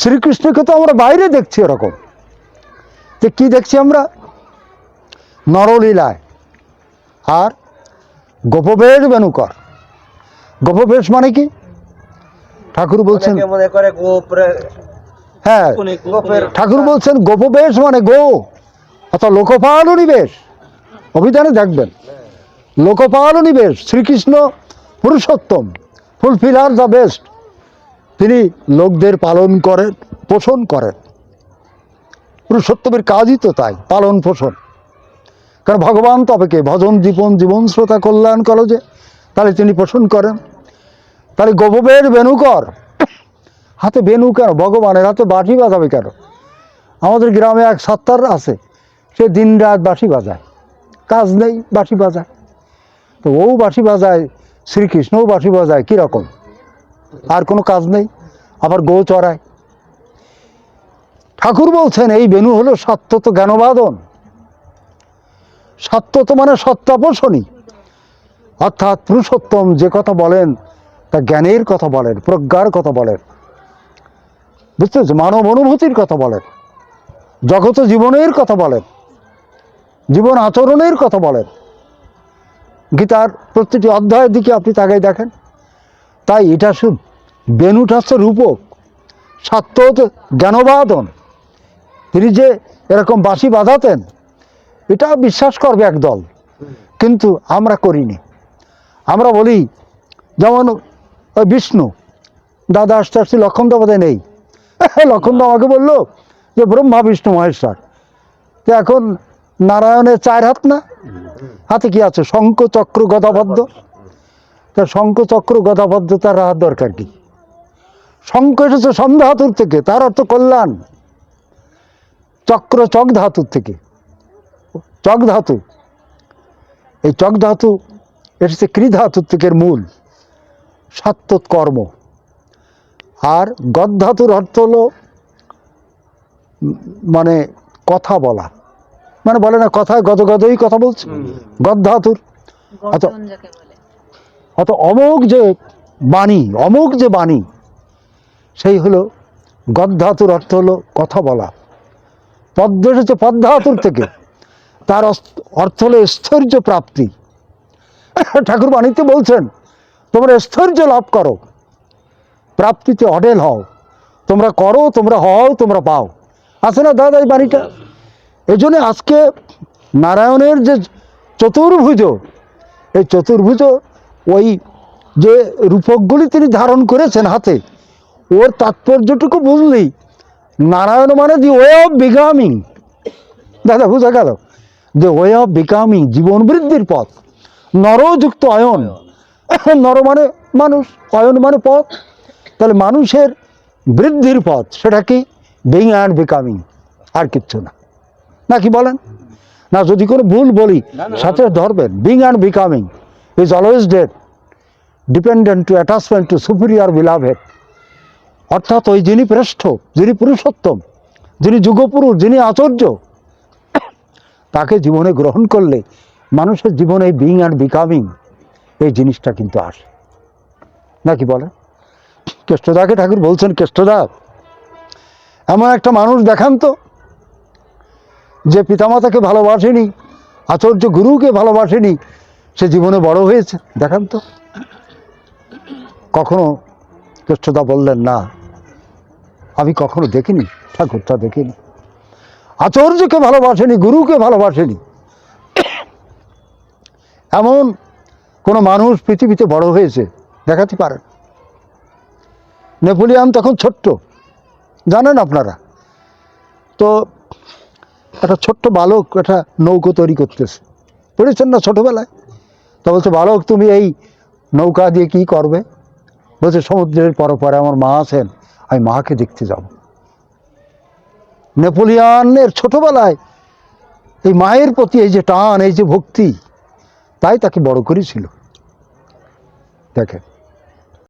শ্রীকৃষ্ণকে তো আমরা বাইরে দেখছি এরকম যে কি দেখছি আমরা? নরলীলায়। আর গোপবেশ বেনুকর গোপবেশ মানে কি? ঠাকুর বলছেন হ্যাঁ ঠাকুর বলছেন গোপবেশ মানে গো। অর্থাৎ লোকপালনী বেশ অভিধানে দেখবেন। লোকপালনী বেশ Shrikrishna Purushottam. Fulfiller the best. তিনি লোকদের পালন করেন, পোষণ করেন। পুরুষোত্তমের কাজই তো তাই, পালন পোষণ। কারণ ভগবান তবে কে ভজন জীবন জীবন শ্রোতা কল্যাণ করো যে তাহলে তিনি পোষণ করেন। তাহলে গোপবের বেনুকর হাতে বেনু কেন? ভগবানের হাতে বাঁশি বাজাবে কেন? আমাদের গ্রামে এক সত্তার আছে, সে দিন রাত বাঁশি বাজায়। কাজ নেই, বাঁশি বাজায়। তো ও বাঁশি বাজায়, শ্রীকৃষ্ণও বাঁশি বাজায়, কীরকম? আর কোনো কাজ নেই। আবার গো চড়ায়। ঠাকুর বলছেন, এই বেনু হলো সত্যত জ্ঞানবাদন। সত্যত মানে সত্যাপোষণী অর্থাৎ পুরুষোত্তম যে কথা বলেন, তা জ্ঞানের কথা বলেন, প্রজ্ঞার কথা বলেন। বুঝতে মানব অনুভূতির কথা বলেন। জগত জীবনের কথা বলেন। জীবন আচরণের কথা বলেন। গীতার প্রতিটি অধ্যায়ের দিকে আপনি তাকাই দেখেন। তাই এটা শুধু বেনুটা হচ্ছে রূপক সত্য জ্ঞানবাদন। তিনি যে এরকম বাঁশি বাঁধাতেন এটা বিশ্বাস করবে একদল, কিন্তু আমরা করিনি। আমরা বলি, যেমন ওই বিষ্ণু, দাদা আসতে আসতে লক্ষণ বোধহয় নেই। লক্ষণ তো আমাকে বলল যে, ব্রহ্মা, বিষ্ণু, মহেশ্বর। তো এখন নারায়ণের চার হাত না? হাতে কি আছে? শঙ্খ, চক্র গদাবদ্ধ তা শঙ্খ, চক্র গদাবদ্ধ তার হাত দরকার কি? শঙ্খ এসেছে ধাতুর থেকে তার অর্থ কল্যাণ। চক্র চক ধাতুর থেকে। চক ধাতু। এই চক ধাতু এসেছে ক্রি ধাতুর থেকে মূল। সাত্তত কর্ম। আর গদ ধাতুর অর্থ হলো মানে কথা বলা। মানে বলে না কথায় গদ গদই কথা বলছে। গদ ধাতুর। আচ্ছা। বলে। অত অমোঘ যে বাণী অমোঘ যে বাণী সেই হলো গদ ধাতুর অর্থ হলো কথা বলা। পদ্ম এসেছে পদ্ধাতুর থেকে। তার অর্থ হলো স্থৈর্য প্রাপ্তি। ঠাকুর বাণীতে বলছেন, তোমরা স্থৈর্য লাভ করো। প্রাপ্তিতে অডেল হও। তোমরা করো, তোমরা হও, তোমরা পাও। আছে না দাদা এই বাণীটা? এই জন্য আজকে নারায়ণের যে চতুর্ভুজ, এই চতুর্ভুজ ওই যে রূপকগুলি তিনি ধারণ করেছেন হাতে ওর তাৎপর্যটুকু বুঝলি। নারায়ণ মানে দি ওয়ে অফ বিকামিং দাদা বুঝা গেল। যে ওয়ে অফ বিকামিং জীবন বৃদ্ধির পথ। নরযুক্ত অয়ন নর মানে মানুষ অয়ন মানে পথ। তাহলে মানুষের বৃদ্ধির পথ সেটা কি? বিং অ্যান্ড বিকামিং আর কিচ্ছু না। না কি বলেন? না যদি কোনো ভুল বলি সাথে ধরবেন। Being and becoming is always dead dependent to attachment to superior beloved অর্থাৎ ওই যিনি শ্রেষ্ঠ, যিনি পুরুষোত্তম, যিনি যুগপুরুষ, যিনি আচর্য, তাকে জীবনে গ্রহণ করলে মানুষের জীবনে বিং অ্যান্ড বিকামিং এই জিনিসটা কিন্তু আসে। নাকি বলেন কেষ্টদাকে ঠাকুর বলছেন, কেষ্টদা, এমন একটা মানুষ দেখান তো, যে পিতামাতাকে ভালোবাসেনি, আচর্য গুরুকে ভালোবাসেনি, সে জীবনে বড় হয়েছে। দেখান তো। কখনো কেষ্টদা বললেন, না আমি কখনো দেখিনি, ঠাকুরটা দেখিনি। আচার্যকে ভালোবাসেনি, গুরুকে ভালোবাসেনি। এমন কোনো মানুষ পৃথিবীতে বড় হয়েছে, দেখাতে পারেন নেপোলিয়ান তখন ছোট্ট, জানেন আপনারা? তো একটা ছোট্ট বালক একটা নৌকো তৈরি করতেছে। পড়েছেন না ছোটোবেলায়? তো বলছে, বালক, তুমি এই নৌকা দিয়ে কি করবে? বলছে, সমুদ্রের পরপরে আমার মা আছেন। আমি মাকে দেখতে যাব। নেপোলিয়ানের ছোটবেলায় এই মায়ের প্রতি এই যে টান, এই যে ভক্তি, তাই তাকে বড় করেছিল। দেখেন